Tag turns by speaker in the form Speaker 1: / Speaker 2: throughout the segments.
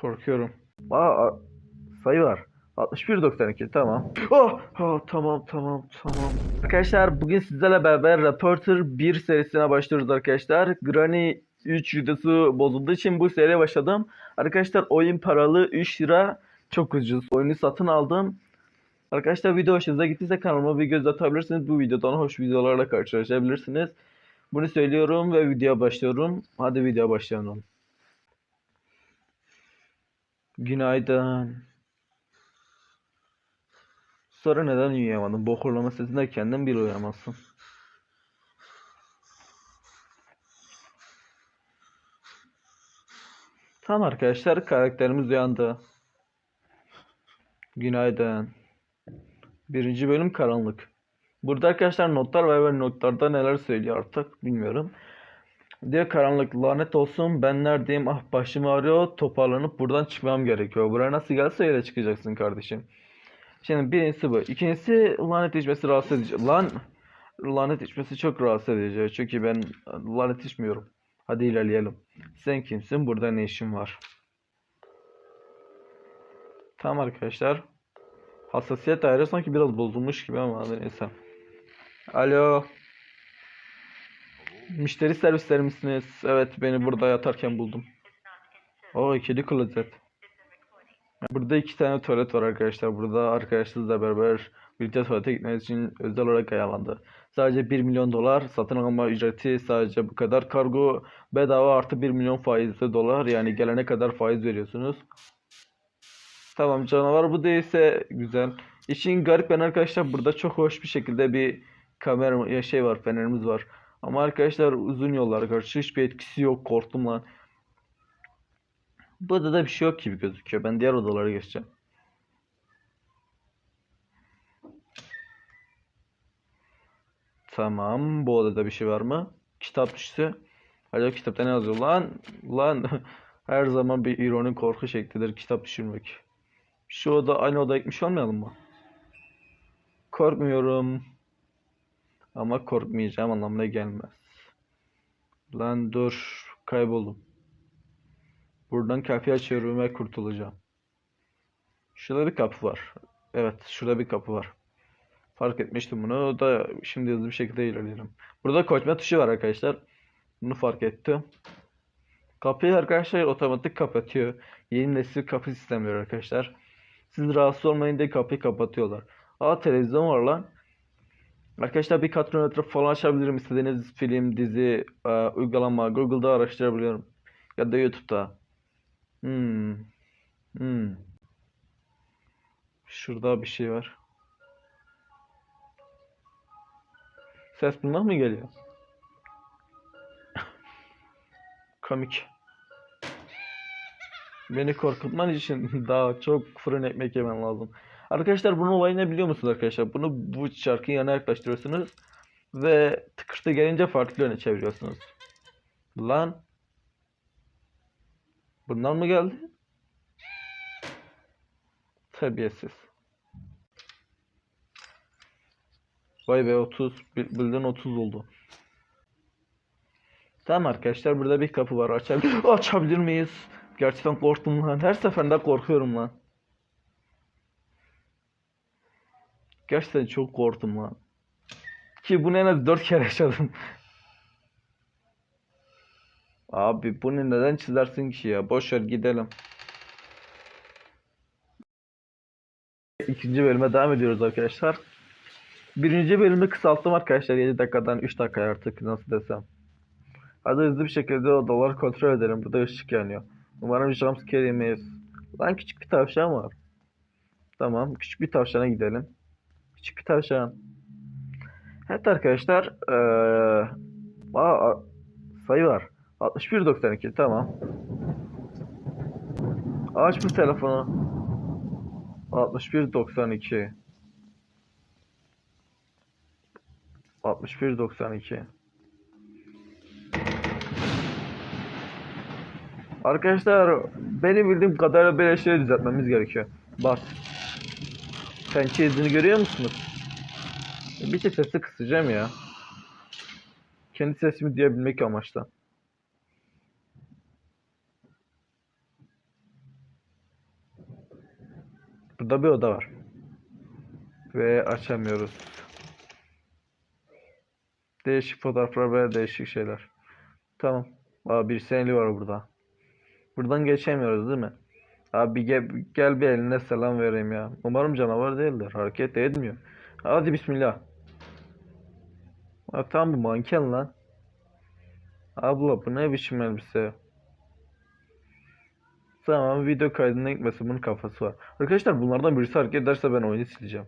Speaker 1: Korkuyorum. Aa, sayı var. 61.92 tamam. Oh, oh, tamam tamam tamam. Arkadaşlar bugün sizlerle beraber Reporter 1 serisine başlıyoruz arkadaşlar. Granny 3 videosu bozulduğu için bu seriye başladım. Arkadaşlar oyun paralı 3 lira çok ucuz. Oyunu satın aldım. Arkadaşlar video hoşunuza gittiyse kanalıma bir göz atabilirsiniz. Bu videodan hoş videolarla karşılaşabilirsiniz. Bunu söylüyorum ve videoya başlıyorum. Hadi videoya başlayalım. Günaydın. Sonra neden uyuyamadın? Bu horlama sesinde kendin bile uyuyamazsın. Tamam arkadaşlar karakterimiz uyandı. Günaydın. Birinci bölüm karanlık. Burada arkadaşlar notlar ve notlarda neler söylüyor artık bilmiyorum. Diyor karanlık lanet olsun ben neredeyim ah başım ağrıyor toparlanıp buradan çıkmam gerekiyor. Buraya nasıl gelse öyle çıkacaksın kardeşim. Şimdi birincisi bu. İkincisi lanet içmesi rahatsız edici. Lan lanet içmesi çok rahatsız edici. Çünkü ben lanet içmiyorum. Hadi ilerleyelim. Sen kimsin? Burada ne işin var? Tamam arkadaşlar. Hassasiyet ayarı sanki biraz bozulmuş gibi ama neyse. Alo. Müşteri servisleri misiniz? Evet beni burada yatarken buldum. O ikili klozet. Burada iki tane tuvalet var arkadaşlar. Burada arkadaşlarınızla beraber birlikte tuvalete gitmeniz için özel olarak ayarlandı. Sadece 1 milyon dolar satın alma ücreti sadece bu kadar. Kargo bedava artı 1 milyon faizli dolar. Yani gelene kadar faiz veriyorsunuz. Tamam canavar bu değilse güzel. İşin garip ben arkadaşlar burada çok hoş bir şekilde bir kamera şey var fenerimiz var. Ama arkadaşlar uzun yollar karşı hiçbir etkisi yok korktum lan. Bu odada bir şey yok gibi gözüküyor. Ben diğer odalara geçeceğim. Tamam. Bu odada bir şey var mı? Kitap düştü. Acaba kitapta ne yazıyor? Lan, lan. Her zaman bir ironi korku şeklidir kitap düşürmek. Şu oda aynı odaya gitmiş olmayalım mı? Korkmuyorum. Ama korkmayacağım anlamına gelmez. Lan dur. Kayboldum. Buradan kapıyı açıyorum ve kurtulacağım. Şurada bir kapı var. Evet, şurada bir kapı var. Fark etmiştim bunu. O da şimdi hızlı bir şekilde ilerleyelim. Burada koşma tuşu var arkadaşlar. Bunu fark ettim. Kapıyı arkadaşlar otomatik kapatıyor. Yeni nesil kapı sistemleri arkadaşlar. Siz rahatsız olmayın diye kapıyı kapatıyorlar. Aa televizyon var lan. Arkadaşlar bir katron falan açabilirim. İstediğiniz film, dizi, e, uygulama Google'da araştırabiliyorum. Ya da YouTube'da. Hmm. Hmm. Şurada bir şey var. Ses bundan mı geliyor? Komik. Beni korkutman için daha çok fırın ekmek yemen lazım. Arkadaşlar bunun olayı ne biliyor musunuz arkadaşlar? Bunu bu şarkının yanına yaklaştırıyorsunuz ve tıkırtı gelince farklı yöne çeviriyorsunuz. Lan bundan mı geldi? Terbiyesiz. Vay be 30. Bil- Bildiğin 30 oldu. Tamam arkadaşlar burada bir kapı var. Açabilir, açabilir miyiz? Gerçekten korktum lan. Her seferinde korkuyorum lan. Gerçekten çok korktum lan. Ki bunu en az 4 kere yaşadım. Abi bunu neden çizersin ki ya? Boş ver gidelim. İkinci bölüme devam ediyoruz arkadaşlar. Birinci bölümü kısalttım arkadaşlar 7 dakikadan 3 dakika artık nasıl desem. Hadi hızlı bir şekilde odaları kontrol edelim. Burada ışık yanıyor. Umarım jumpscare yemeyiz. Lan küçük bir tavşan var. Tamam küçük bir tavşana gidelim. Küçük bir tavşan. Evet arkadaşlar. Eee aa, sayı var. 61.92 tamam. Aç bu telefonu. 61.92 61.92 Arkadaşlar benim bildiğim kadarıyla böyle şeyleri düzeltmemiz gerekiyor. Bak. Pençe izini görüyor musunuz? Bir tek sesi kısacağım ya. Kendi sesimi duyabilmek amaçla. Burada bir oda var. Ve açamıyoruz. Değişik fotoğraflar ve değişik şeyler. Tamam. Abi bir seneli var burada. Buradan geçemiyoruz değil mi? Abi gel, gel bir eline selam vereyim ya. Umarım canavar değildir. Hareket etmiyor. Hadi bismillah. Ha, tam bir manken lan. Abla bu ne biçim elbise? Tamam video kaydına gitmesin bunun kafası var. Arkadaşlar bunlardan birisi hareket ederse ben oyunu sileceğim.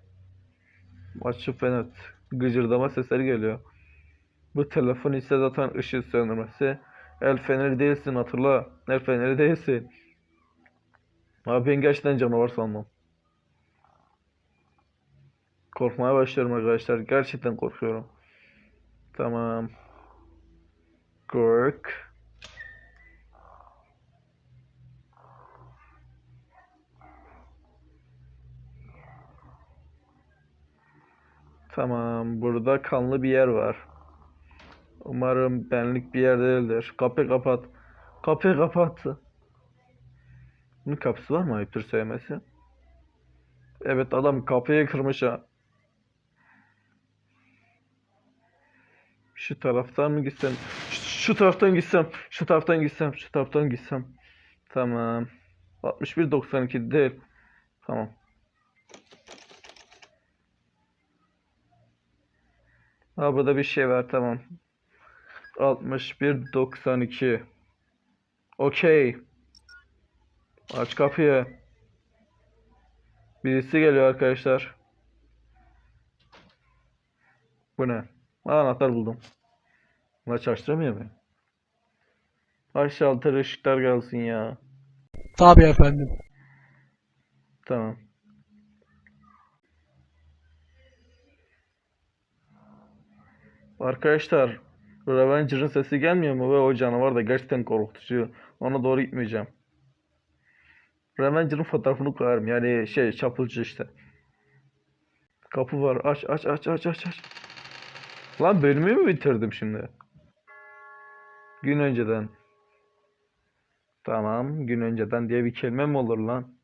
Speaker 1: Açıp ve net. Gıcırdama sesleri geliyor. Bu telefon ise zaten ışık söndürmesi. El feneri değilsin hatırla. El feneri değilsin. Abi ben gerçekten canavar sanmam. Korkmaya başlıyorum arkadaşlar. Gerçekten korkuyorum. Tamam. Kork. Tamam. Burada kanlı bir yer var. Umarım benlik bir yer değildir. Kapıyı kapat. Kapıyı kapat. Bunun kapısı var mı ayıptır söylemesi? Evet adam kapıyı kırmış ha. Şu taraftan mı gitsem? Şu, şu taraftan gitsem. Şu taraftan gitsem. Şu taraftan gitsem. Tamam. 61.92 değil. Tamam. Ha burada bir şey var tamam. 61.92 Okey. Aç kapıyı. Birisi geliyor arkadaşlar. Bu ne? Aa, anahtar buldum. Bunlar çalıştıramıyor mu? Aşağı ışıklar gelsin ya.
Speaker 2: Tabii efendim.
Speaker 1: Tamam. Arkadaşlar, Revenger'ın sesi gelmiyor mu? Ve o canavar da gerçekten korkutucu. Ona doğru gitmeyeceğim. Revenger'ın fotoğrafını koyarım. Yani şey, çapulcu işte. Kapı var. Aç, aç, aç, aç, aç, aç. Lan bölümü mü bitirdim şimdi? Gün önceden. Tamam, gün önceden diye bir kelime mi olur lan?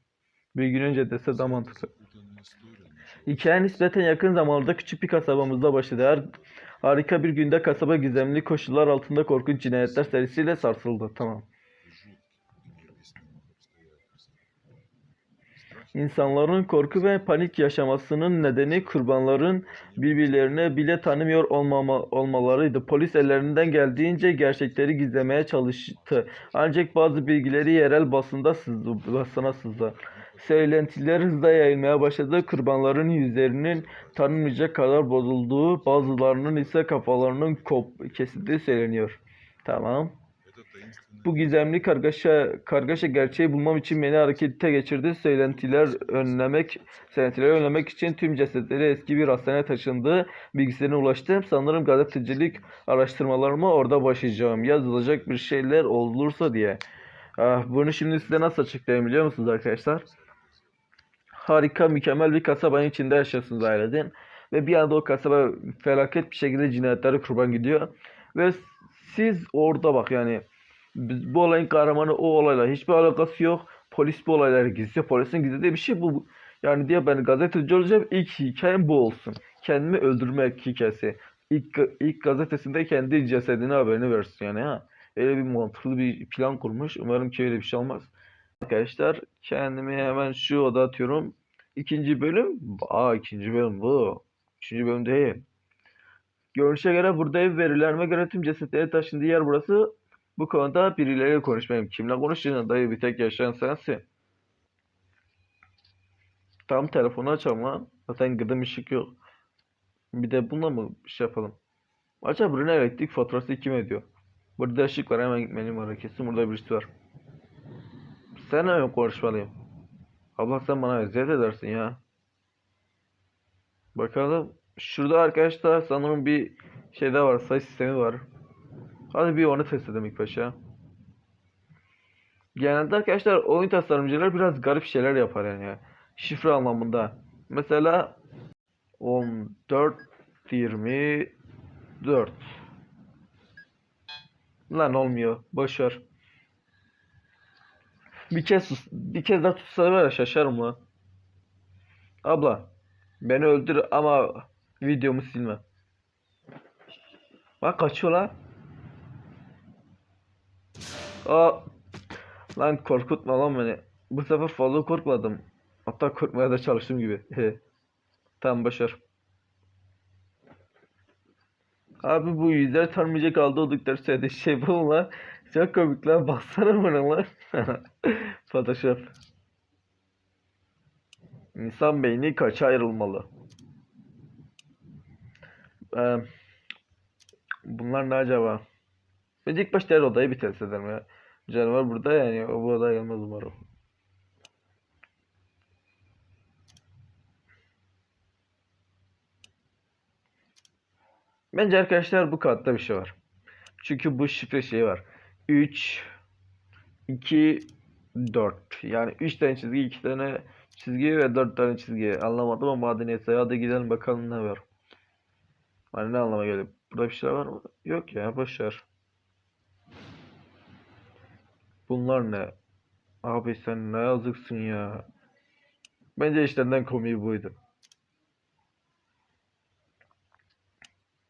Speaker 1: Bir gün önce dese daha mantıklı. Hikaye nispeten yakın zamanlarda küçük bir kasabamızda başladı. Her, harika bir günde kasaba gizemli koşullar altında korkunç cinayetler serisiyle sarsıldı. Tamam. İnsanların korku ve panik yaşamasının nedeni kurbanların birbirlerini bile tanımıyor olmama, olmalarıydı. Polis ellerinden geldiğince gerçekleri gizlemeye çalıştı. Ancak bazı bilgileri yerel basında sızdı, basına sızdı. Söylentiler hızla yayılmaya başladı. Kurbanların yüzlerinin tanınmayacak kadar bozulduğu, bazılarının ise kafalarının kop kesildiği söyleniyor. Tamam. Bu gizemli kargaşa kargaşa gerçeği bulmam için beni harekete geçirdi. Söylentiler önlemek, söylentileri önlemek için tüm cesetleri eski bir hastaneye taşındı. Bilgisine ulaştım. Sanırım gazetecilik araştırmalarıma orada başlayacağım. Yazılacak bir şeyler olursa diye. Ah, bunu şimdi size nasıl açıklayayım biliyor musunuz arkadaşlar? Harika, mükemmel bir kasabanın içinde yaşıyorsunuz aileden. Ve bir anda o kasaba felaket bir şekilde cinayetlere kurban gidiyor. Ve siz orada bak yani biz, bu olayın kahramanı o olayla hiçbir alakası yok. Polis bu olayları gizliyor. Polisin gizlediği bir şey bu. Yani diye ben gazeteci olacağım. İlk hikayem bu olsun. Kendimi öldürmek hikayesi. İlk, ilk gazetesinde kendi cesedine haberini versin yani ha. Öyle bir mantıklı bir plan kurmuş. Umarım ki öyle bir şey olmaz. Arkadaşlar kendimi hemen şu oda atıyorum. İkinci bölüm. Aa ikinci bölüm bu. Üçüncü bölüm değil. Görünüşe göre burada ev verilerime göre tüm cesetleri taşındığı yer burası. Bu konuda birileriyle konuşmayayım. Kimle konuşacaksın dayı bir tek yaşayan sensin. Tam telefonu açalım lan. Zaten gıdım ışık yok. Bir de bununla mı şey yapalım? Acaba buranın elektrik faturası kim ödüyor? Burada ışık var hemen gitmeliyim var. Kesin burada birisi var. Seninle mi konuşmalıyım? Abla sen bana eziyet edersin ya. Bakalım. Şurada arkadaşlar sanırım bir şey daha var. Sayı sistemi var. Hadi bir onu test edelim ilk başa. Genelde arkadaşlar oyun tasarımcılar biraz garip şeyler yapar yani. Şifre anlamında. Mesela 14 24 Lan olmuyor. Boş ver. Bir kez sus- bir kez daha tutsa var ya şaşarım lan. Abla beni öldür ama videomu silme. Bak kaçıyor lan. Aa, lan korkutma lan beni. Bu sefer fazla korkmadım. Hatta korkmaya da çalıştım gibi. Tamam başar. Abi bu yüzler tanımayacak aldı oldukları söylediği şey bu lan? Çok komik lan. Baksana bana lan. Photoshop. İnsan beyni kaça ayrılmalı? Ee, bunlar ne acaba? Bence ilk başta her odayı bir test edelim ya. Canavar burada yani o bu odaya gelmez umarım. Bence arkadaşlar bu katta bir şey var. Çünkü bu şifre şeyi var. 3 2 4 yani 3 tane çizgi 2 tane çizgi ve 4 tane çizgi anlamadım ama hadi neyse hadi gidelim bakalım ne var. Hani ne anlama geliyor? Burada bir şey var mı? Yok ya boş ver. Bunlar ne? Abi sen ne yazıksın ya. Bence işlerinden komiği buydu.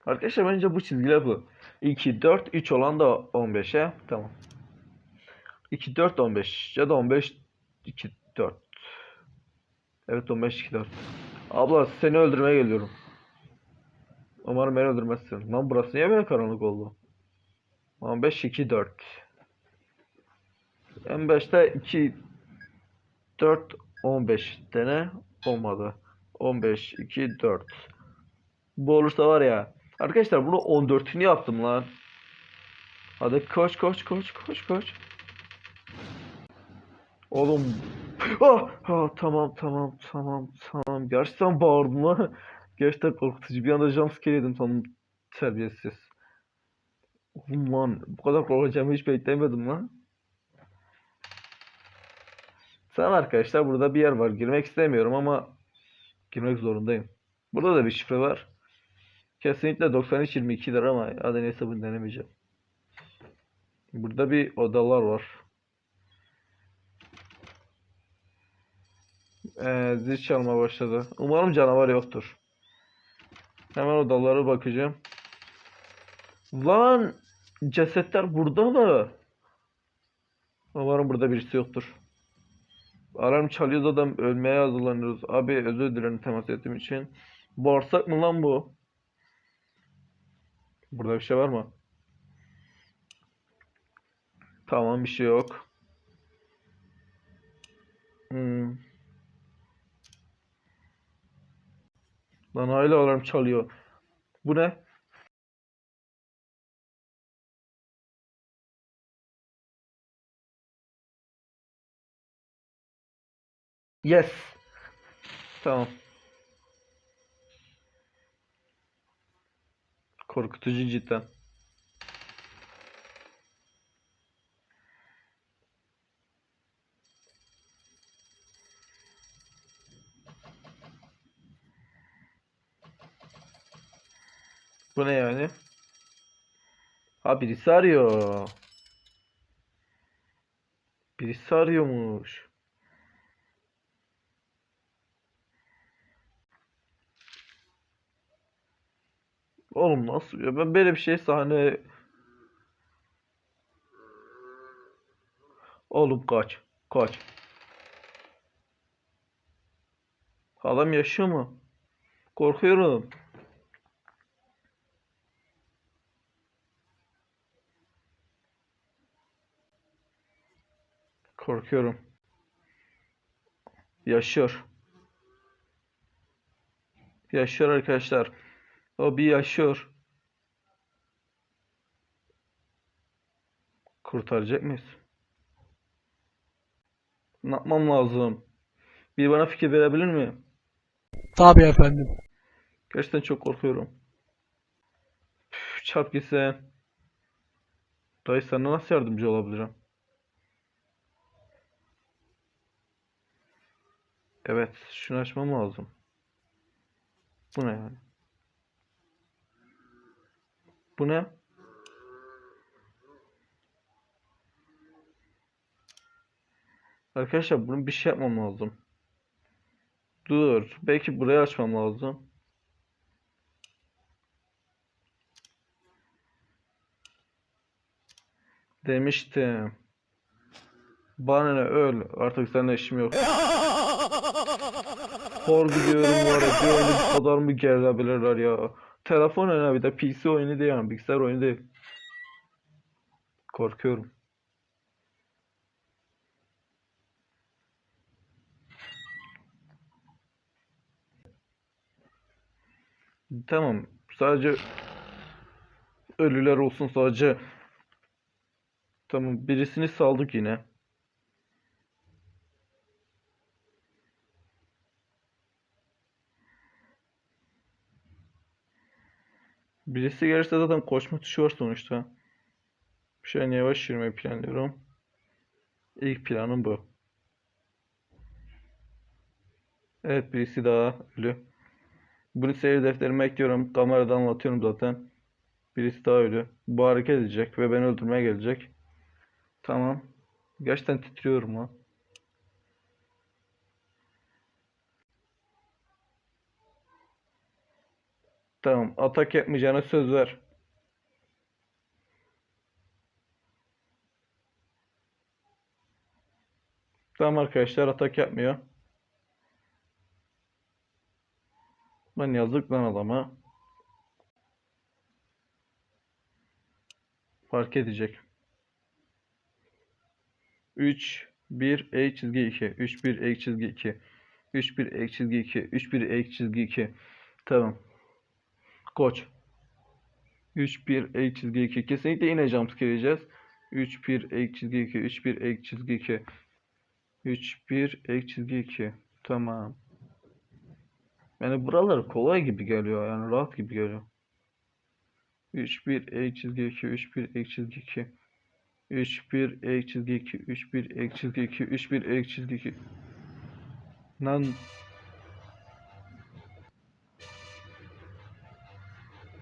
Speaker 1: Arkadaşlar bence bu çizgiler bu. 2, 4, 3 olan da 15'e. Tamam. 2, 4, 15 ya da 15, 2, 4. Evet 15, 2, 4. Abla seni öldürmeye geliyorum. Umarım beni öldürmezsin. Lan burası niye böyle karanlık oldu? 15, 2, 4. En başta 2, 4, 15 tane olmadı. 15, 2, 4. Bu olursa var ya. Arkadaşlar bunu 14'ünü yaptım lan. Hadi koş koş koş koş koş. Oğlum. Ah, ah, tamam tamam tamam tamam. Gerçekten bağırdım lan. Gerçekten korkutucu. Bir anda jumpscare yedim tam terbiyesiz. Oğlum lan bu kadar korkacağımı hiç beklemedim lan. Tamam arkadaşlar burada bir yer var. Girmek istemiyorum ama girmek zorundayım. Burada da bir şifre var. Kesinlikle 93-22'dir ama hadi neyse denemeyeceğim. Burada bir odalar var. Ee, zil çalma başladı. Umarım canavar yoktur. Hemen odalara bakacağım. Lan cesetler burada mı? Umarım burada birisi yoktur. Alarm çalıyoruz adam ölmeye hazırlanıyoruz. Abi özür dilerim temas ettiğim için. Bağırsak mı lan bu? Burada bir şey var mı? Tamam bir şey yok. Hmm. Lan hala alarm çalıyor. Bu ne? Yes. Tamam. Korkutucu cidden. Bu ne yani? Ha birisi arıyor. Birisi arıyormuş. Oğlum nasıl ya? Ben böyle bir şey sahne... Oğlum kaç. Kaç. Adam yaşıyor mu? Korkuyorum. Korkuyorum. Yaşıyor. Yaşıyor arkadaşlar. O bir yaşıyor. Kurtaracak mıyız? Ne yapmam lazım? Bir bana fikir verebilir mi?
Speaker 2: Tabii efendim.
Speaker 1: Gerçekten çok korkuyorum. Üf, çarp gitsen. Dayı sana nasıl yardımcı olabilirim? Evet, şunu açmam lazım. Bu ne yani? Bu ne? Arkadaşlar bunun bir şey yapmam lazım. Dur. Belki burayı açmam lazım. Demiştim. Bana ne öl. Artık seninle işim yok. Hor gidiyorum var ya. Bu kadar mı gerilebilirler ya. Telefon oyunu bir de PC oyunu değil yani. Bilgisayar oyunu değil. Korkuyorum. Tamam. Sadece ölüler olsun sadece. Tamam birisini saldık yine. Birisi gelirse zaten koşma tuşu var sonuçta. Bir an yavaş yürümeyi planlıyorum. İlk planım bu. Evet birisi daha ölü. Bunu seyir defterime ekliyorum. Kameradan anlatıyorum zaten. Birisi daha ölü. Bu hareket edecek ve beni öldürmeye gelecek. Tamam. Gerçekten titriyorum ha. Tamam. Atak yapmayacağına söz ver. Tamam arkadaşlar atak yapmıyor. Lan yazık lan adama. Fark edecek. 3 1 E çizgi 2 3 1 E çizgi 2 3 1 E çizgi 2 3 1 E çizgi 2 Tamam. Koç. 3 1 E çizgi 2 kesinlikle yine jumpscare yiyeceğiz. 3 1 E çizgi 2 3 1 E çizgi 2 3 1 E çizgi 2 Tamam. Yani buralar kolay gibi geliyor. Yani rahat gibi geliyor. 3 1 E çizgi 2 3 1 E çizgi 2 3 1 E çizgi 2 3 1 E çizgi 2 3 1 E çizgi 2 Lan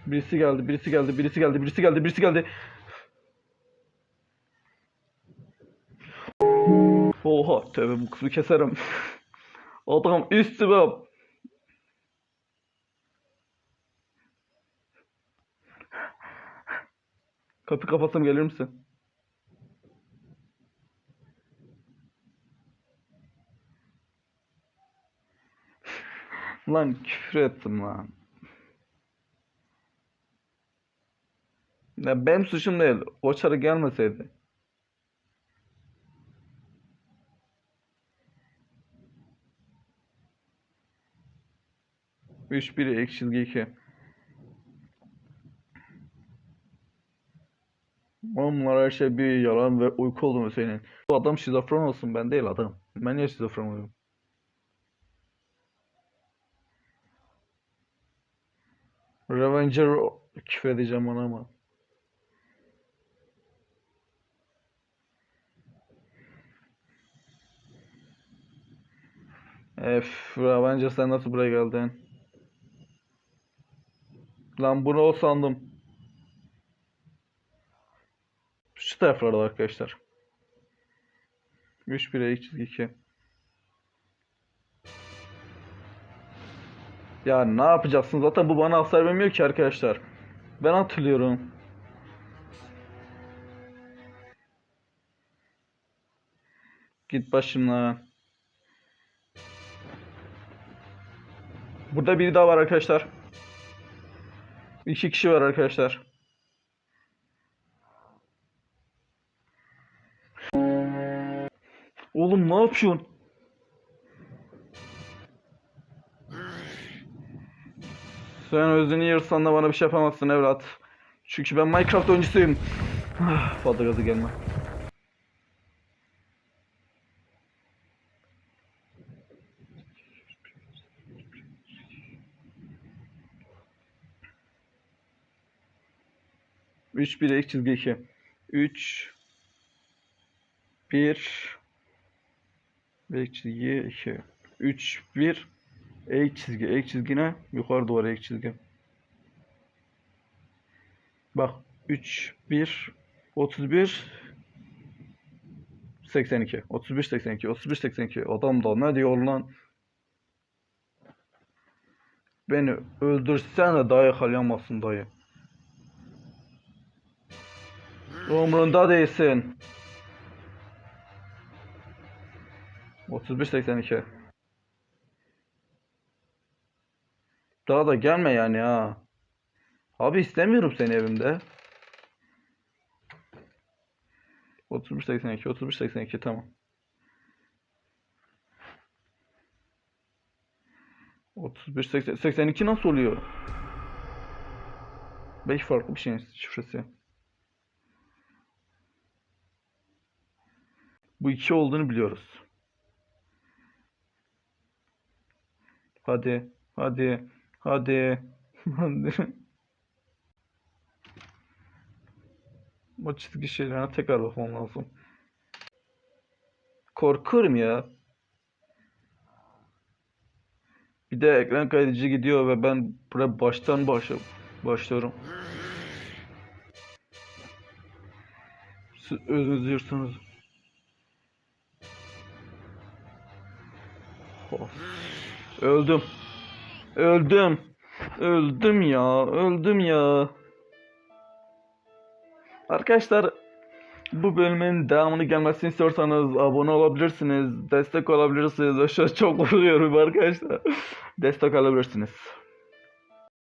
Speaker 1: Birisi geldi, birisi geldi, birisi geldi, birisi geldi, birisi geldi. Oha, tövbe bu kısmı keserim. Adam üstüme Kapı kapatsam gelir misin? Lan küfür ettim lan. Ya benim suçum değil. O çarı gelmeseydi. Üç biri ek çizgi iki. Onlar her şey bir yalan ve uyku oldu senin. Bu adam şizofren olsun ben değil adam. Ben niye şizofren oluyorum? Revenger küfür edeceğim ona ama. Ef, Revenger sen nasıl buraya geldin? Lan bunu o sandım. Şu taraflarda arkadaşlar. 3 1 çizgi 2. Ya ne yapacaksın? Zaten bu bana hasar vermiyor ki arkadaşlar. Ben hatırlıyorum. Git başımdan. Burada biri daha var arkadaşlar. İki kişi var arkadaşlar. Oğlum ne yapıyorsun? Sen özünü yırtsan da bana bir şey yapamazsın evlat. Çünkü ben Minecraft oyuncusuyum. Ah, Fazla gazı gelme. Üç bir ek çizgi iki. Üç bir ek çizgi iki. Üç bir ek çizgi. Ek çizgi ne? Yukarı doğru ek çizgi. Bak 3 1 31 82 31 82 31 82 adam da ne diyor lan Beni öldürsene dayı yakalayamazsın dayı. Umrunda değilsin. 31.82 Daha da gelme yani ha. Abi istemiyorum seni evimde. 31.82 31.82 tamam. 31 80 82 nasıl oluyor? Belki farklı bir şeyin şifresi. Bu iki olduğunu biliyoruz. Hadi, hadi, hadi, hadi. Bu çizgi şeylerine tekrar bakmam lazım. Korkuyorum ya. Bir de ekran kaydedici gidiyor ve ben buraya baştan başla başlıyorum. Siz özlüyorsunuz. Of. Öldüm. Öldüm. Öldüm ya. Öldüm ya. Arkadaşlar bu bölümün devamını gelmesini istiyorsanız abone olabilirsiniz. Destek olabilirsiniz. Aşağı çok oluyorum arkadaşlar. Destek alabilirsiniz.